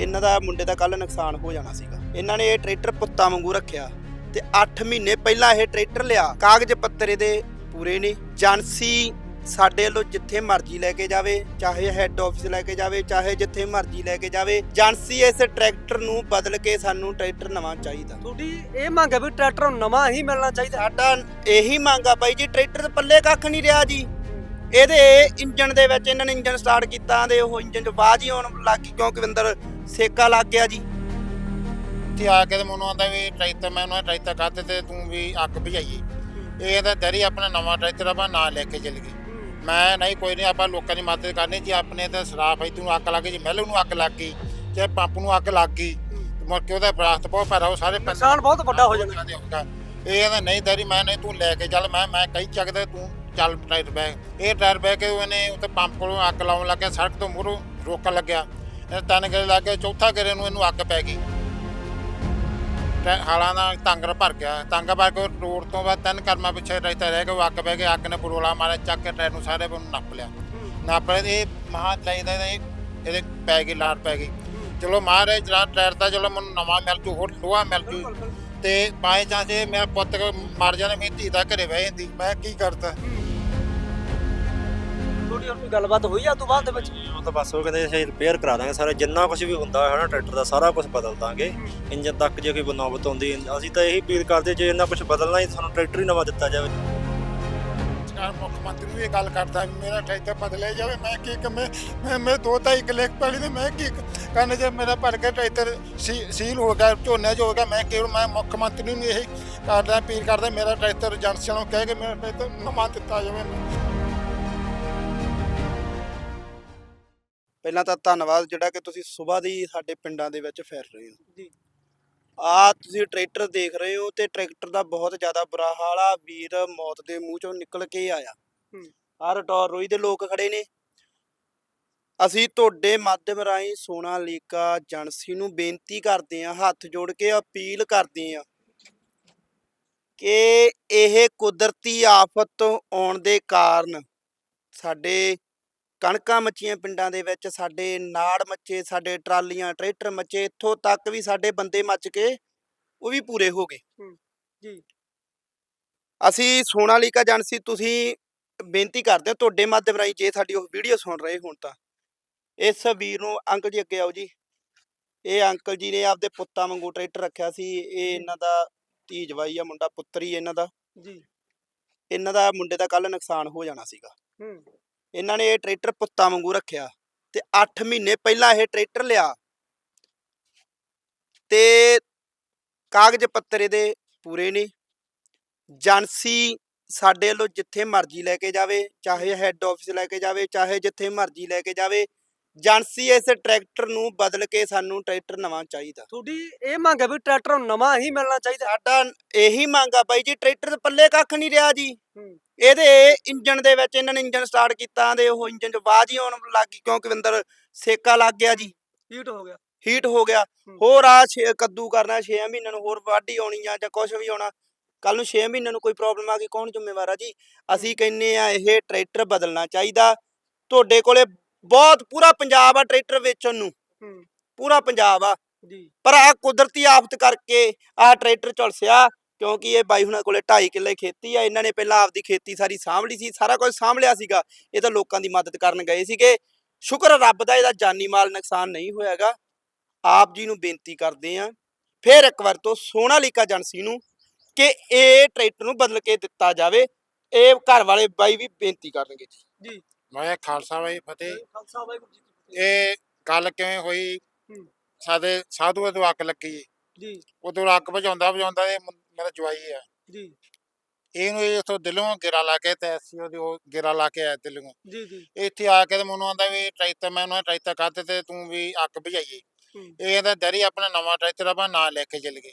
ਇਹਨਾਂ ਦਾ ਮੁੰਡੇ ਦਾ ਕੱਲ ਨੁਕਸਾਨ ਹੋ ਜਾਣਾ ਸੀਗਾ। ਇਹਨਾਂ ਨੇ ਇਹ ਟਰੈਕਟਰ ਪੁੱਤਾਂ ਵਾਂਗੂ ਰੱਖਿਆ ਤੇ 8 ਮਹੀਨੇ ਪਹਿਲਾਂ ਇਹ ਟਰੈਕਟਰ ਲਿਆ। ਕਾਗਜ਼ ਪੱਤਰ ਇਹਦੇ ਪੂਰੇ ਨੇ। ਏਜੰਸੀ ਸਾਡੇ ਵੱਲੋਂ ਜਿੱਥੇ ਮਰਜ਼ੀ ਲੈ ਕੇ ਜਾਵੇ ਚਾਹੇ ਹੈੱਡ ਆਫਿਸ ਲੈ ਕੇ ਜਾਵੇ ਚਾਹੇ ਜਿੱਥੇ ਮਰਜ਼ੀ ਲੈ ਕੇ ਜਾਵੇ ਏਜੰਸੀ ਇਸ ਟਰੈਕਟਰ ਨੂੰ ਬਦਲ ਕੇ ਸਾਨੂੰ ਟਰੈਕਟਰ ਨਵਾਂ ਚਾਹੀਦਾ। ਤੁਹਾਡੀ ਇਹ ਮੰਗ ਹੈ ਵੀ ਟਰੈਕਟਰ ਨਵਾਂ ਹੀ ਮਿਲਣਾ ਚਾਹੀਦਾ? ਸਾਡਾ ਇਹੀ ਮੰਗ ਆ ਬਾਈ ਜੀ ਟਰੈਕਟਰ ਦੇ ਪੱਲੇ ਕੱਖ ਨਹੀਂ ਰਿਹਾ ਜੀ। ਇਹਦੇ ਇੰਜਨ ਦੇ ਵਿੱਚ ਇਹਨਾਂ ਨੇ ਇੰਜਨ ਸਟਾਰਟ ਕੀਤਾ ਤੇ ਉਹ ਇੰਜਨ 'ਚ ਆਵਾਜ਼ ਹੀ ਆਉਣ ਲੱਗ ਗਈ ਕਿਉਂਕਿ ਅੰਦਰ ਸੇਕਾ ਲੱਗ ਗਿਆ ਜੀ। ਇੱਥੇ ਆ ਕੇ ਤੇ ਮੈਨੂੰ ਆਂਦਾ ਵੀ ਟਰੈਕਟਰ ਮੈਂ ਉਹਨਾਂ ਟਰੈਕਟਰ ਕਾਹਤੇ ਤੇ ਤੂੰ ਵੀ ਅੱਗ ਭਜਾਈਏ ਇਹ ਤਾਂ ਦਰੀ ਆਪਣਾ ਨਵਾਂ ਟਰੈਕਟਰ ਆਪਾਂ ਨਾਲ ਲੈ ਕੇ ਚੱਲ ਗਏ। ਮੈਂ ਨਹੀਂ ਕੋਈ ਨਹੀਂ ਆਪਾਂ ਲੋਕਾਂ ਦੀ ਮਦਦ ਕਰਨੀ ਜੇ ਆਪਣੇ ਤੇ ਸਰਾਫ ਹੈ ਤੂੰ ਅੱਗ ਲੱਗ ਗਈ ਜੇ ਮਹਿਲ ਨੂੰ ਅੱਗ ਲੱਗ ਗਈ ਜੇ ਪੰਪ ਨੂੰ ਅੱਗ ਲੱਗ ਗਈ ਤੇ ਮੁੜ ਕੇ ਉਹਦਾ ਬਰਾਸਤ ਬਹੁਤ ਭਾਰਾ ਉਹ ਸਾਰੇ ਪਿੰਡ ਨੁਕਸਾਨ ਬਹੁਤ ਵੱਡਾ ਹੋ ਜਾਣਾ। ਇਹ ਕਹਿੰਦਾ ਨਹੀਂ ਦਰੀ ਮੈਂ ਨਹੀਂ ਤੂੰ ਲੈ ਕੇ ਚੱਲ ਮੈਂ ਮੈਂ ਕਹੀ ਚੱਕਦਾ ਤੂੰ ਚੱਲ ਟਾਇਰ ਬੈਗ ਇਹ ਟਾਇਰ ਬੈਗ ਕੇ ਉਹਨੇ ਉੱਤੇ ਪੰਪ ਕੋਲੋਂ ਅੱਗ ਲਾਉਣ ਲੱਗਿਆ ਸੜਕ ਤੋਂ ਮੂਹਰੋਂ ਰੋਕਣ ਲੱਗਿਆ। ਇਹ ਤਿੰਨ ਗੇੜੇ ਲੱਗ ਗਏ ਚੌਥਾ ਗੇੜੇ ਨੂੰ ਇਹਨੂੰ ਅੱਗ ਪੈ ਗਈ। ਹਾਲਾਂ ਦਾ ਟਾਂਗਰ ਭਰ ਗਿਆ। ਟਾਂਗਾ ਭਰ ਕੇ ਰੋਡ ਤੋਂ ਬਾਅਦ ਤਿੰਨ ਕਰਮਾਂ ਪਿੱਛੇ ਰਹਿਤਾ ਰਹਿ ਗਿਆ ਉਹ ਅੱਗ ਪੈ ਗਈ। ਅੱਗ ਨੇ ਬਰੋਲਾ ਮਾਰਿਆ ਚੱਕ ਕੇ ਟਾਇਰ ਨੂੰ ਸਾਰੇ ਨੂੰ ਨੱਪ ਲਿਆ। ਨੱਪ ਲਿਆ ਤੇ ਇਹ ਮਹਾ ਚਾਹੀਦਾ ਇਹ ਇਹਦੇ ਪੈ ਗਈ ਲਾੜ ਪੈ ਗਈ। ਚਲੋ ਮਹਾਰਾਜ ਜਿਹੜਾ ਟਾਇਰ ਤਾਂ ਚਲੋ ਮੈਨੂੰ ਨਵਾਂ ਮਿਲ ਜੂ ਹੋਰ ਲੋਹਾ ਮਿਲ ਜੂ। ਤੇ ਬਾਏ ਚਾਂਸ ਮੇਰਾ ਪੁੱਤ ਮਰ ਜਾਣਾ ਮੇਰੀ ਧੀ ਦਾ ਘਰੇ ਬਹਿ ਜਾਂਦੀ। ਮੈਂ ਕੀ ਕਰਦਾ? ਤੁਹਾਡੀ ਹੋਰ ਕੋਈ ਗੱਲਬਾਤ ਹੋਈ ਆ ਤੋਂ ਬਾਅਦ ਦੇ ਵਿੱਚ? ਉਹ ਤਾਂ ਬਸ ਉਹ ਕਹਿੰਦੇ ਅਸੀਂ ਰਿਪੇਅਰ ਕਰਾ ਦਾਂਗੇ ਸਾਰਾ ਜਿੰਨਾ ਕੁਝ ਵੀ ਹੁੰਦਾ ਹੈ ਨਾ ਟਰੈਕਟਰ ਦਾ ਸਾਰਾ ਕੁਝ ਬਦਲ ਦਾਂਗੇ। ਇੰਜਨ ਤੱਕ ਜੇ ਕੋਈ ਬਨਾਵਟ ਹੁੰਦੀ ਅਸੀਂ ਤਾਂ ਇਹੀ ਅਪੀਲ ਕਰਦੇ ਜੇ ਇੰਨਾ ਕੁਝ ਬਦਲਣਾ ਹੀ ਸਾਨੂੰ ਟਰੈਕਟਰ ਹੀ ਨਵਾਂ ਦਿੱਤਾ ਜਾਵੇ। ਸਰਕਾਰ ਮੁੱਖ ਮੰਤਰੀ ਨੂੰ ਇਹ ਗੱਲ ਕਰਦਾ ਵੀ ਮੇਰਾ ਟਰੈਕਟਰ ਬਦਲਿਆ ਜਾਵੇ ਮੈਂ ਕੀ ਕਮੇ ਮੈਂ ਮੈਂ ਦੋ ਢਾਈ ਕਿੱਲੇ ਪੈਲੀ ਤੇ ਮੈਂ ਕੀ ਕਰਨ ਜੇ ਮੇਰਾ ਭਰ ਕੇ ਟਰੈਕਟਰ ਸੀਲ ਹੋ ਗਿਆ ਝੋਨੇ 'ਚ ਹੋ ਗਿਆ ਮੈਂ ਕਿਉਂ ਮੈਂ ਮੁੱਖ ਮੰਤਰੀ ਨੂੰ ਇਹ ਕਰਦਾ ਅਪੀਲ ਕਰਦਾ ਮੇਰਾ ਟਰੈਕਟਰ ਏਜੰਸੀਆਂ ਨੂੰ ਕਹਿ ਕੇ ਮੇਰਾ ਟਰੈਕਟਰ ਨਵਾਂ ਦਿੱਤਾ ਜਾਵੇ। ਪਹਿਲਾਂ ਤਾਂ ਧੰਨਵਾਦ ਜਿਹੜਾ ਕਿ ਤੁਸੀਂ ਸਵੇਰ ਦੀ ਸਾਡੇ ਪਿੰਡਾਂ ਦੇ ਵਿੱਚ ਫਿਰ ਰਹੇ ਹੋ। ਜੀ। ਆ ਤੁਸੀਂ ਟਰੈਕਟਰ ਦੇਖ ਰਹੇ ਹੋ ਤੇ ਟਰੈਕਟਰ ਦਾ ਬਹੁਤ ਜ਼ਿਆਦਾ ਬੁਰਾ ਹਾਲ ਆ ਵੀਰ ਮੌਤ ਦੇ ਮੂੰਹ ਚੋਂ ਨਿਕਲ ਕੇ ਆਇਆ। ਆ ਰਟੌਰ ਰੋਈ ਦੇ ਲੋਕ ਖੜੇ ਨੇ। ਅਸੀਂ ਤੁਹਾਡੇ ਮਾਧਿਅਮ ਰਾਹੀਂ ਸੋਨਾਲੀਕਾ ਏਜੰਸੀ ਨੂੰ ਬੇਨਤੀ ਕਰਦੇ ਹਾਂ ਹੱਥ ਜੋੜ ਕੇ ਅਪੀਲ ਕਰਦੇ ਹਾਂ ਕਿ ਇਹ ਕੁਦਰਤੀ ਆਫਤ ਆਉਣ ਦੇ ਕਾਰਨ ਸਾਡੇ ਕਣਕਾਂ ਮੱਚੀਆਂ ਪਿੰਡਾਂ ਦੇ ਵਿੱਚ ਸਾਡੇ ਨਾੜ ਮੱਚੇ ਸਾਡੇ ਟਰਾਲੀਆਂ ਟਰੈਕਟਰ ਮੱਚੇ ਇੱਥੋਂ ਤੱਕ ਵੀ ਸਾਡੇ ਬੰਦੇ ਮੱਚ ਕੇ ਉਹ ਵੀ ਪੂਰੇ ਹੋ ਗਏ। ਜੀ। ਅਸੀਂ ਸੋਨਾਲੀਕਾ ਏਜੰਸੀ ਤੁਸੀਂ ਬੇਨਤੀ ਕਰਦੇ ਹਾਂ ਤੁਹਾਡੇ ਮਾਧਿਅਮ ਰਾਹੀਂ ਜੇ ਸਾਡੀ ਉਹ ਵੀਡੀਓ ਸੁਣ ਰਹੇ ਹੋਣ ਤਾਂ। ਇਸ ਵੀਰ ਨੂੰ ਅੰਕਲ ਜੀ ਅੱਗੇ ਆਓ ਜੀ। ਇਹ ਅੰਕਲ ਜੀ ਨੇ ਆਪਦੇ ਪੁੱਤਾਂ ਵਾਂਗੂ ਟਰੈਕਟਰ ਰੱਖਿਆ ਸੀ ਇਹ ਇਹਨਾਂ ਦਾ ਧੀ ਜਵਾਈ ਆ ਮੁੰਡਾ ਪੁੱਤਰ ਇਹਨਾਂ ਦਾ। ਜੀ। ਇਹਨਾਂ ਦਾ ਮੁੰਡੇ ਦਾ ਕੱਲ ਨੁਕਸਾਨ ਹੋ ਜਾਣਾ ਸੀਗਾ। ਹੂੰ। ਇਹਨਾਂ ਨੇ ਇਹ ਟਰੈਕਟਰ ਪੁੱਤਾਂ ਵਾਂਗੂ ਰੱਖਿਆ ਤੇ 8 ਮਹੀਨੇ ਪਹਿਲਾਂ ਇਹ ਟਰੈਕਟਰ ਲਿਆ ਤੇ ਕਾਗਜ਼ ਪੱਤਰ ਇਹਦੇ ਪੂਰੇ ਨੇ। ਏਜੰਸੀ ਸਾਡੇ ਵੱਲੋਂ ਜਿੱਥੇ ਮਰਜ਼ੀ ਲੈ ਕੇ ਜਾਵੇ, ਚਾਹੇ ਹੈੱਡ ਆਫਿਸ ਲੈ ਕੇ ਜਾਵੇ, ਚਾਹੇ ਜਿੱਥੇ ਮਰਜ਼ੀ ਲੈ ਕੇ ਜਾਵੇ ਏਜੰਸੀ ਇਸ ਟਰੈਕਟਰ ਨੂੰ ਬਦਲ ਕੇ ਸਾਨੂੰ ਟਰੈਕਟਰ ਨਵਾਂ ਚਾਹੀਦਾ। ਤੁਹਾਡੀ ਇਹ ਮੰਗ ਹੈ ਵੀ ਟਰੈਕਟਰ ਨਵਾਂ ਹੀ ਮਿਲਣਾ ਚਾਹੀਦਾ। ਸਾਡਾ ਇਹੀ ਮੰਗ ਆ ਬਾਈ ਜੀ ਟਰੈਕਟਰ ਦੇ ਪੱਲੇ ਕੱਖ ਨਹੀਂ ਰਿਹਾ ਜੀ। ਇਹਦੇ ਇੰਜਨ ਦੇ ਵਿੱਚ ਇਹਨਾਂ ਨੇ ਇੰਜਨ ਸਟਾਰਟ ਕੀਤਾ ਤੇ ਉਹ ਇੰਜਨ 'ਚ ਆਵਾਜ਼ ਹੀ ਆਉਣ ਲੱਗ ਗਈ ਕਿਉਂਕਿ ਅੰਦਰ ਸੇਕਾ ਲੱਗ ਗਿਆ ਜੀ। ਹੀਟ ਹੋ ਗਿਆ। ਹੀਟ ਹੋ ਗਿਆ। ਹੋਰ ਆ ਕੱਦੂ ਕਰਨਾ 6 ਮਹੀਨਿਆਂ ਨੂੰ ਹੋਰ ਵਾਢੀ ਆਉਣੀ ਆ ਜਾਂ ਕੁਝ ਵੀ ਆਉਣਾ। ਕੱਲ ਨੂੰ 6 ਮਹੀਨਿਆਂ ਨੂੰ ਕੋਈ ਪ੍ਰੋਬਲਮ ਆ ਗਈ ਕੌਣ ਜ਼ਿੰਮੇਵਾਰ ਆ ਜੀ? ਅਸੀਂ ਕਹਿੰਨੇ ਆ ਇਹ ਟਰੈਕਟਰ ਬਦਲਣਾ ਚਾਹੀਦਾ। ਤੁਹਾਡੇ ਕੋਲੇ ਬਹੁਤ ਪੂਰਾ ਪੰਜਾਬ ਆ ਟਰੈਕਟਰ ਵੇਚਣ ਨੂੰ। ਪੂਰਾ ਪੰਜਾਬ ਆ। ਪਰ ਆ ਕੁਦਰਤੀ ਆਫਤ ਕਰਕੇ ਆ ਟਰੈਕਟਰ ਝੁਲਸਿਆ ਕਿਉਂਕਿ ਇਹ ਬਾਈ ਹੁਣਾਂ ਕੋਲੇ 2.5 ਕਿੱਲੇ ਖੇਤੀ ਆ। ਇਹਨਾਂ ਨੇ ਪਹਿਲਾਂ ਆਪਦੀ ਖੇਤੀ ਸਾਰੀ ਸਾਂਭ ਲਈ ਸੀ ਸਾਰਾ ਕੁਝ ਸਾਂਭ ਲਿਆ ਸੀਗਾ। ਇਹ ਤਾਂ ਲੋਕਾਂ ਦੀ ਮਦਦ ਕਰਨ ਗਏ ਸੀਗੇ। ਸ਼ੁਕਰ ਰੱਬ ਦਾ ਇਹਦਾ ਜਾਨੀ ਮਾਲ ਨੁਕਸਾਨ ਨਹੀਂ ਹੋਇਆਗਾ ਆਪ ਜੀ ਨੂੰ ਬੇਨਤੀ ਕਰਦੇ ਆ ਫਿਰ ਇੱਕ ਵਾਰ ਤੋਂ ਸੋਨਾਲੀਕਾ ਏਜੰਸੀ ਨੂੰ ਕਿ ਇਹ ਟਰੈਕਟਰ ਨੂੰ ਬਦਲ ਕੇ ਦਿੱਤਾ ਜਾਵੇ। ਇਹ ਘਰ ਵਾਲੇ ਬਾਈ ਵੀ ਬੇਨਤੀ ਕਰਨਗੇ ਜੀ। ਮੈਂ ਖਾਲਸਾ ਬਾਈ ਫਤਿਹ। ਖਾਲਸਾ ਵਾਹਿਗੁਰੂ ਜੀ ਕੀ ਫਤਿਹ। ਇਹ ਗੱਲ ਕਿਵੇਂ ਹੋਈ? ਹੂੰ। ਸਾਡੇ ਸਾਧੂਆਂ ਤੋਂ ਅੱਗ ਲੱਗੀ ਜੀ। ਉਦੋਂ ਅੱਗ ਬੁਝਾਉਂਦਾ ਬੁਝਾਉਂਦਾ ਇਹ ਮੁੰ- ਮੇਰਾ ਜਵਾਈ ਆ। ਜੀ। ਇਹਨੂੰ ਇਹ ਇਥੋਂ ਦਿਲੋਂ ਗਿਰਾ ਲਾ ਕੇ ਤੇ ਐਸੀ ਉਹਦੀ ਉਹ ਗਿਰਾ ਲਾ ਕੇ ਆਇਆ ਦਿਲੋਂ ਜੀ ਜੀ। ਇੱਥੇ ਆ ਕੇ ਤੇ ਮੈਨੂੰ ਆਂਦਾ ਵੀ ਟਰੈਕਟਰ ਮੈਂ ਉਹਨਾਂ ਟਰੈਕਟਰ ਕਾਹਤੇ ਤੇ ਤੂੰ ਵੀ ਅੱਗ ਬੁਝਾਈਏ। ਇਹ ਕਹਿੰਦਾ ਦਰੀ ਆਪਣਾ ਨਵਾਂ ਟਰੈਕਟਰ ਆਪਾਂ ਨਾਲ ਲੈ ਕੇ ਚੱਲ ਗਏ।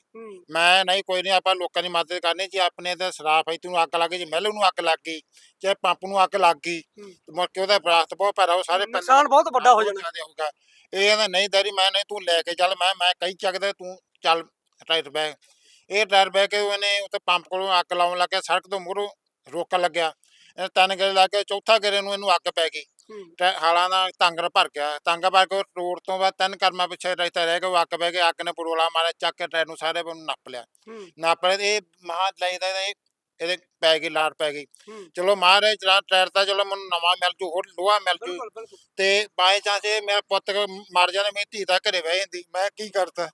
ਮੈਂ ਨਹੀਂ ਕੋਈ ਨਹੀਂ ਆਪਾਂ ਲੋਕਾਂ ਦੀ ਮਦਦ ਕਰਨੀ। ਜੇ ਆਪਣੇ ਤੇ ਸਰਾਫ ਹੈ ਤੂੰ ਅੱਗ ਲੱਗ ਗਈ ਜੇ ਮਹਿਲ ਨੂੰ ਅੱਗ ਲੱਗ ਗਈ ਜੇ ਪੰਪ ਨੂੰ ਅੱਗ ਲੱਗ ਗਈ ਮੁੜ ਕੇ ਉਹਦਾ ਬਰਾਸਤ ਬਹੁਤ ਭਾਰਾ ਉਹ ਸਾਰੇ ਨੁਕਸਾਨ ਬਹੁਤ ਵੱਡਾ ਹੋ ਜਾਣਾ। ਇਹ ਕਹਿੰਦਾ ਨਹੀਂ ਦਰੀ ਮੈਂ ਨਹੀਂ ਤੂੰ ਲੈ ਕੇ ਚੱਲ ਮੈਂ ਮੈਂ ਕਹੀ ਚੱਕਦਾ ਤੂੰ ਚੱਲ ਟਾਇਰ ਬੈਗ। ਇਹ ਟਾਇਰ ਬੈਗ ਕੇ ਉਹਨੇ ਉੱਤੇ ਪੰਪ ਕੋਲੋਂ ਅੱਗ ਲਾਉਣ ਲੱਗਿਆ ਸੜਕ ਤੋਂ ਮੂਹਰੋਂ ਰੋਕਣ ਲੱਗਿਆ। ਇਹ ਤਿੰਨ ਗੇੜੇ ਲੱਗ ਗਏ ਚੌਥਾ ਗੇੜੇ ਨੂੰ ਇਹਨੂੰ ਅੱਗ ਪੈ ਗਈ। ਟੈ- ਹਾਲਾਂ ਦਾ ਤੰਗਰ ਭਰ ਗਿਆ। ਤੰਗ ਭਰ ਕੇ ਰੋਡ ਤੋਂ ਬਾਅਦ ਤਿੰਨ ਕਰਮਾਂ ਪਿੱਛੇ ਰਸਤਾ ਰਹਿ ਗਿਆ ਉਹ ਅੱਗ ਬਹਿ ਕੇ ਅੱਗ ਨੇ ਪਰੋਲਾ ਮਾਰਿਆ ਚੱਕ ਕੇ ਟਾਇਰ ਨੂੰ ਸਾਰੇ ਨੂੰ ਨੱਪ ਲਿਆ। ਨੱਪ ਲਿਆ ਤੇ ਇਹ ਮਹਾ ਲਈਦਾ ਇਹ ਇਹਦੇ ਪੈ ਗਈ ਲਾੜ ਪੈ ਗਈ। ਚਲੋ ਮਹਾਰਾਜ ਚਲਾ ਟਾਇਰ ਤਾਂ ਚਲੋ ਮੈਨੂੰ ਨਵਾਂ ਮਿਲ ਜੂ ਹੋਰ ਲੋਹਾ ਮਿਲ ਜੂ। ਬਿਲਕੁਲ ਬਿਲਕੁਲ। ਤੇ ਬਾਈ ਚਾਂਸ ਇਹ ਮੇਰਾ ਪੁੱਤ ਮਰ ਜਾਣਾ ਮੇਰੀ ਧੀ ਤਾਂ ਘਰੇ ਬਹਿ ਜਾਂਦੀ ਮੈਂ ਕੀ ਕਰਦਾ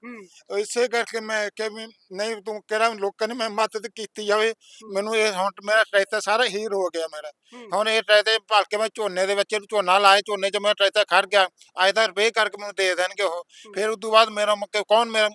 ਇਸੇ ਕਰਕੇ ਮੈਂ ਕਿ ਵੀ ਨਹੀਂ ਤੂੰ ਕਿਹੜਾ ਲੋਕਾਂ ਨੇ ਮੈਂ ਮਦਦ ਕੀਤੀ ਜਾਵੇ ਮੈਨੂੰ ਇਹ ਹੁਣ ਮੇਰਾ ਟਰੈਕਟਰ ਸਾਰਾ ਹੀਰ ਹੋ ਗਿਆ ਮੇਰਾ। ਹੁਣ ਇਹ ਟਰੈਕਟਰ ਭਲ ਕੇ ਮੈਂ ਝੋਨੇ ਦੇ ਵਿੱਚ ਝੋਨਾ ਲਾਏ ਝੋਨੇ 'ਚ ਮੇਰਾ ਟਰੈਕਟਰ ਖੜ ਗਿਆ। ਅੱਜ ਤਾਂ ਰੁਪਏ ਕਰਕੇ ਮੈਨੂੰ ਦੇ ਦੇਣਗੇ ਉਹ। ਫਿਰ ਉਸ ਤੋਂ ਬਾਅਦ ਮੇਰਾ ਮੁੱਕੇ ਕੌਣ ਮੇਰਾ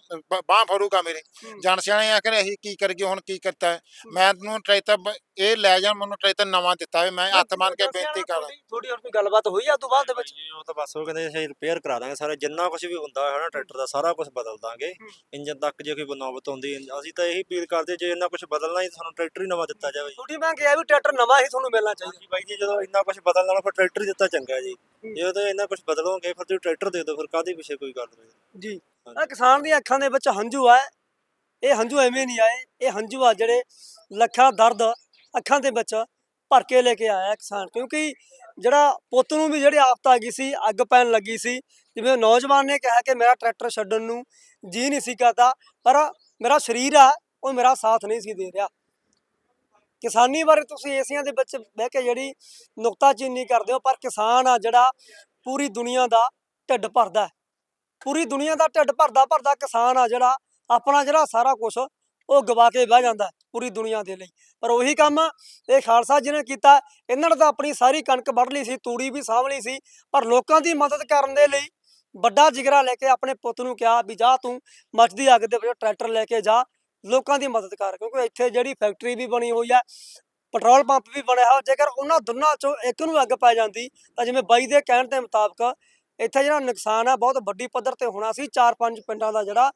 ਬਾਹ ਫੜੂਗਾ ਮੇਰੇ। ਜਾਣ ਸਿਆਣੇ ਆ ਕਿ ਅਸੀਂ ਕੀ ਕਰੀਏ ਹੁਣ ਕੀ ਕਰਤਾ ਹੈ? ਮੈਂ ਤੈਨੂੰ ਟਰੈਕਟਰ ਬ- ਇਹ ਲੈ ਜਾ ਮੈਨੂੰ ਟਰੈਕਟਰ ਨਵਾਂ ਦਿੱਤਾ ਵੇ ਮੈਂ ਹੱਥ ਮੰਨ ਕੇ ਬੇਨਤੀ ਕਰਾਂ ਥੋੜੀ ਹੋਰ ਕੋਈ ਗੱਲਬਾਤ ਹੋਈ ਆ ਤੋਂ ਬਾਅਦ ਦੇ ਵਿੱਚ? ਜੀ, ਉਹ ਤਾਂ ਬਸ ਉਹ ਕਹਿੰਦੇ ਅਸੀਂ ਰਿਪੇਅਰ ਕਰਾ ਦਾਂਗੇ ਸਾਰਾ ਜਿੰਨਾ ਕੁਝ ਵੀ ਹੁੰਦਾ ਹੈ ਨਾ ਟਰੈਕਟਰ ਦਾ ਸਾਰਾ ਕੁਝ ਬਦਲ ਦਾਂਗੇ। ਇੰਜਨ ਤੱਕ ਜੇ ਕੋਈ ਬਨਾਵਟ ਹੁੰਦੀ ਅਸੀਂ ਤਾਂ ਇਹੀ ਅਪੀਲ ਕਰਦੇ ਜੇ ਇੰਨਾ ਕੁਝ ਬਦਲਣਾ ਹੀ ਸਾਨੂੰ ਟਰੈਕਟਰ ਹੀ ਨਵਾਂ ਦਿੱਤਾ ਜਾਵੇ। ਜੀ ਤੁਹਾਡੀ ਮੰਗ ਇਹ ਹੈ ਵੀ ਟਰੈਕਟਰ ਨਵਾਂ ਹੀ ਤੁਹਾਨੂੰ ਮਿਲਣਾ ਚਾਹੀਦਾ। ਜੀ ਬਾਈ ਜੀ ਜਦੋਂ ਇੰਨਾ ਕੁਝ ਬਦਲਣ ਨਾਲੋਂ ਫਿਰ ਟਰੈਕਟਰ ਹੀ ਦਿੱਤਾ ਚੰਗਾ ਜੀ। ਜੇ ਤਾਂ ਇੰਨਾ ਕੁਝ ਬਦਲੋਗੇ ਫਿਰ ਤੁਸੀਂ ਟਰੈਕਟਰ ਦੇ ਦਿਓ ਫਿਰ ਕਾਹਦੇ ਪਿੱਛੇ ਕੋਈ ਗੱਲ ਨਹੀਂ ਜੀ। ਆ ਕਿਸਾਨ ਦੀਆਂ ਅੱਖਾਂ ਦੇ ਵਿੱਚ ਹੰਝੂ ਆ। ਇਹ ਹੰਝੂ ਐਵੇਂ ਨਹੀਂ ਆਏ, ਇਹ ਹੰਝੂ ਆ ਜਿਹੜੇ ਲੱਖਾਂ ਦਰਦ ਅੱਖਾਂ ਦੇ ਵਿੱਚ ਭਰ ਕੇ ਲੈ ਕੇ ਆਇਆ ਕਿਸਾਨ, ਕਿਉਂਕਿ ਜਿਹੜਾ ਪੁੱਤ ਨੂੰ ਵੀ ਜਿਹੜੀ ਆਫਤ ਆ ਗਈ ਸੀ, ਅੱਗ ਪੈਣ ਲੱਗੀ ਸੀ, ਜਿਵੇਂ ਨੌਜਵਾਨ ਨੇ ਕਿਹਾ ਕਿ ਮੇਰਾ ਟਰੈਕਟਰ ਛੱਡਣ ਨੂੰ ਜੀ ਨਹੀਂ ਸੀ ਕਰਦਾ, ਪਰ ਮੇਰਾ ਸਰੀਰ ਆ, ਉਹ ਮੇਰਾ ਸਾਥ ਨਹੀਂ ਸੀ ਦੇ ਰਿਹਾ। ਕਿਸਾਨੀ ਬਾਰੇ ਤੁਸੀਂ ਏਸੀਆਂ ਦੇ ਵਿੱਚ ਬਹਿ ਕੇ ਜਿਹੜੀ ਨੁਕਤਾਚੀਨੀ ਕਰਦੇ ਹੋ, ਪਰ ਕਿਸਾਨ ਆ ਜਿਹੜਾ ਪੂਰੀ ਦੁਨੀਆ ਦਾ ਢਿੱਡ ਭਰਦਾ ਪੂਰੀ ਦੁਨੀਆ ਦਾ ਢਿੱਡ ਭਰਦਾ ਭਰਦਾ ਕਿਸਾਨ ਆ ਜਿਹੜਾ ਆਪਣਾ ਜਿਹੜਾ ਸਾਰਾ ਕੁਝ ਉਹ ਗਵਾ ਕੇ ਬਹਿ ਜਾਂਦਾ ਪੂਰੀ ਦੁਨੀਆ ਦੇ ਲਈ। ਪਰ ਉਹੀ ਕੰਮ ਇਹ ਖਾਲਸਾ ਜਿਹਨੇ ਕੀਤਾ। ਇਹਨਾਂ ਨੇ ਤਾਂ ਆਪਣੀ ਸਾਰੀ ਕਣਕ ਵੱਢ ਲਈ ਸੀ, ਤੂੜੀ ਵੀ ਸਾਂਭ ਲਈ ਸੀ, ਪਰ ਲੋਕਾਂ ਦੀ ਮਦਦ ਕਰਨ ਦੇ ਲਈ ਵੱਡਾ ਜਿਗਰਾ ਲੈ ਕੇ ਆਪਣੇ ਪੁੱਤ ਨੂੰ ਕਿਹਾ ਵੀ ਜਾ ਤੂੰ ਮੱਚਦੀ ਅੱਗ ਦੇ ਵਿੱਚ ਟਰੈਕਟਰ ਲੈ ਕੇ ਜਾ, ਲੋਕਾਂ ਦੀ ਮਦਦ ਕਰ, ਕਿਉਂਕਿ ਇੱਥੇ ਜਿਹੜੀ ਫੈਕਟਰੀ ਵੀ ਬਣੀ ਹੋਈ ਹੈ, ਪੈਟਰੋਲ ਪੰਪ ਵੀ ਬਣਿਆ ਹੋਇਆ, ਜੇਕਰ ਉਹਨਾਂ ਦੋਨਾਂ ਚੋਂ ਇੱਕ ਨੂੰ ਅੱਗ ਪੈ ਜਾਂਦੀ, ਤਾਂ ਜਿਵੇਂ ਬਾਈ ਦੇ ਕਹਿਣ ਦੇ ਮੁਤਾਬਕ ਇੱਥੇ ਜਿਹੜਾ ਨੁਕਸਾਨ ਆ ਬਹੁਤ ਵੱਡੀ ਪੱਧਰ ਤੇ ਹੋਣਾ ਸੀ, ਚਾਰ ਪੰਜ ਪਿੰਡਾਂ ਦਾ ਜਿਹੜਾ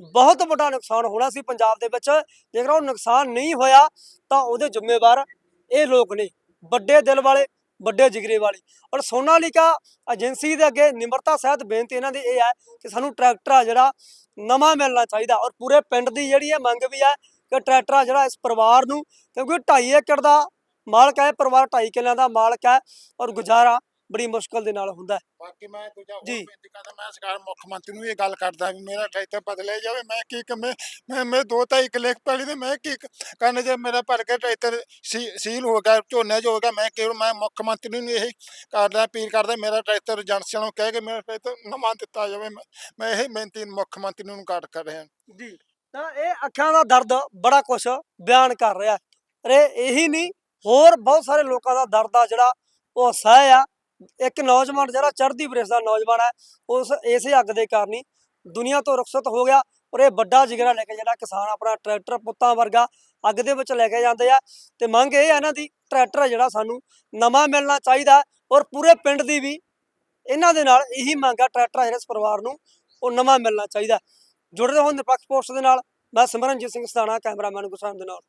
ਬਹੁਤ ਵੱਡਾ ਨੁਕਸਾਨ ਹੋਣਾ ਸੀ ਪੰਜਾਬ ਦੇ ਵਿੱਚ। ਜੇਕਰ ਉਹ ਨੁਕਸਾਨ ਨਹੀਂ ਹੋਇਆ, ਤਾਂ ਉਹਦੇ ਜ਼ਿੰਮੇਵਾਰ ਇਹ ਲੋਕ ਨੇ, ਵੱਡੇ ਦਿਲ ਵਾਲੇ, ਵੱਡੇ ਜਿਗਰੇ ਵਾਲੇ। ਔਰ ਸੋਨਾਲੀਕਾ ਏਜੰਸੀ ਦੇ ਅੱਗੇ ਨਿਮਰਤਾ ਸਹਿਤ ਬੇਨਤੀ ਇਹਨਾਂ ਦੀ ਇਹ ਹੈ ਕਿ ਸਾਨੂੰ ਟਰੈਕਟਰ ਆ ਜਿਹੜਾ ਨਵਾਂ ਮਿਲਣਾ ਚਾਹੀਦਾ। ਔਰ ਪੂਰੇ ਪਿੰਡ ਦੀ ਜਿਹੜੀ ਹੈ ਮੰਗ ਵੀ ਹੈ ਕਿ ਟਰੈਕਟਰ ਆ ਜਿਹੜਾ ਇਸ ਪਰਿਵਾਰ ਨੂੰ, ਕਿਉਂਕਿ 2.5 ਏਕੜ ਦਾ ਮਾਲਕ ਹੈ, ਪਰਿਵਾਰ 2.5 ਕਿੱਲਿਆਂ ਦਾ ਮਾਲਕ ਹੈ ਔਰ ਗੁਜ਼ਾਰਾ ਬੜੀ ਮੁਸ਼ਕਲ ਦੇ ਨਾਲ ਹੁੰਦਾ ਹੈ। ਬਾਕੀ ਮੈਂ ਦੂਜਾ ਹੋਰ ਜੀ। ਬੇਨਤੀ ਕਰਦਾ ਮੈਂ ਸਰਕਾਰ ਮੁੱਖ ਮੰਤਰੀ ਨੂੰ ਇਹ ਗੱਲ ਕਰਦਾ ਵੀ ਮੇਰਾ ਟਰੈਕਟਰ ਬਦਲਿਆ ਜਾਵੇ ਮੈਂ ਕੀ ਕਮੇ ਮੈਂ ਮੈਂ ਦੋ ਤਾਂ ਇੱਕ ਲਿਖ ਪੈਲੀ ਤੇ ਮੈਂ ਕੀ ਕਰਨ ਜੇ ਮੇਰਾ ਭਰ ਕੇ ਟਰੈਕਟਰ ਸੀ- ਸੀਲ ਹੋ ਗਿਆ ਝੋਨੇ 'ਚ ਹੋ ਗਿਆ ਮੈਂ ਕਿਉਂ ਮੈਂ ਮੁੱਖ ਮੰਤਰੀ ਨੂੰ ਇਹ ਕਰਦਾ ਅਪੀਲ ਕਰਦਾ ਮੇਰਾ ਟਰੈਕਟਰ ਏਜੰਸੀਆਂ ਨੂੰ ਕਹਿ ਕੇ ਮੇਰਾ ਟਰੈਕਟਰ ਨਵਾਂ ਦਿੱਤਾ ਜਾਵੇ ਮੈਂ ਮੈਂ ਇਹ ਬੇਨਤੀ ਮੁੱਖ ਮੰਤਰੀ ਨੂੰ ਕਰ ਕਰ ਰਿਹਾ। ਜੀ ਤਾਂ ਇਹ ਅੱਖਾਂ ਦਾ ਦਰਦ ਬੜਾ ਕੁਝ ਬਿਆਨ ਕਰ ਰਿਹਾ ਅਰੇ ਇਹੀ ਨਹੀਂ ਹੋਰ ਬਹੁਤ ਸਾਰੇ ਲੋਕਾਂ ਦਾ ਦਰਦ ਆ ਜਿਹੜਾ ਉਹ ਸਹਿ ਆ। ਇੱਕ ਨੌਜਵਾਨ ਜਿਹੜਾ ਚੜ੍ਹਦੀ ਬ੍ਰਿਸ਼ ਦਾ ਨੌਜਵਾਨ ਹੈ, ਉਸ ਇਸੇ ਅੱਗ ਦੇ ਕਾਰਨ ਹੀ ਦੁਨੀਆ ਤੋਂ ਰੁਖਸਤ ਹੋ ਗਿਆ ਔਰ ਇਹ ਵੱਡਾ ਜਿਗਰਾ ਲੈ ਕੇ ਜਿਹੜਾ ਕਿਸਾਨ ਆਪਣਾ ਟਰੈਕਟਰ ਪੁੱਤਾਂ ਵਰਗਾ ਅੱਗ ਦੇ ਵਿੱਚ ਲੈ ਕੇ ਜਾਂਦੇ ਆ ਤੇ ਮੰਗ ਇਹ ਹੈ ਇਹਨਾਂ ਦੀ ਟਰੈਕਟਰ ਆ ਜਿਹੜਾ ਸਾਨੂੰ ਨਵਾਂ ਮਿਲਣਾ ਚਾਹੀਦਾ ਔਰ ਪੂਰੇ ਪਿੰਡ ਦੀ ਵੀ ਇਹਨਾਂ ਦੇ ਨਾਲ ਇਹੀ ਮੰਗ ਆ ਟਰੈਕਟਰ ਆ ਇਸ ਪਰਿਵਾਰ ਨੂੰ ਉਹ ਨਵਾਂ ਮਿਲਣਾ ਚਾਹੀਦਾ ਜੁੜੇ ਹੋ ਨਿਰਪੱਖ ਪੋਸਟ ਦੇ ਨਾਲ, ਮੈਂ ਸਿਮਰਨਜੀਤ ਸਿੰਘ ਸਤਾਣਾ, ਕੈਮਰਾਮੈਨ ਗੁਸਾਨ ਦੇ ਨਾਲ।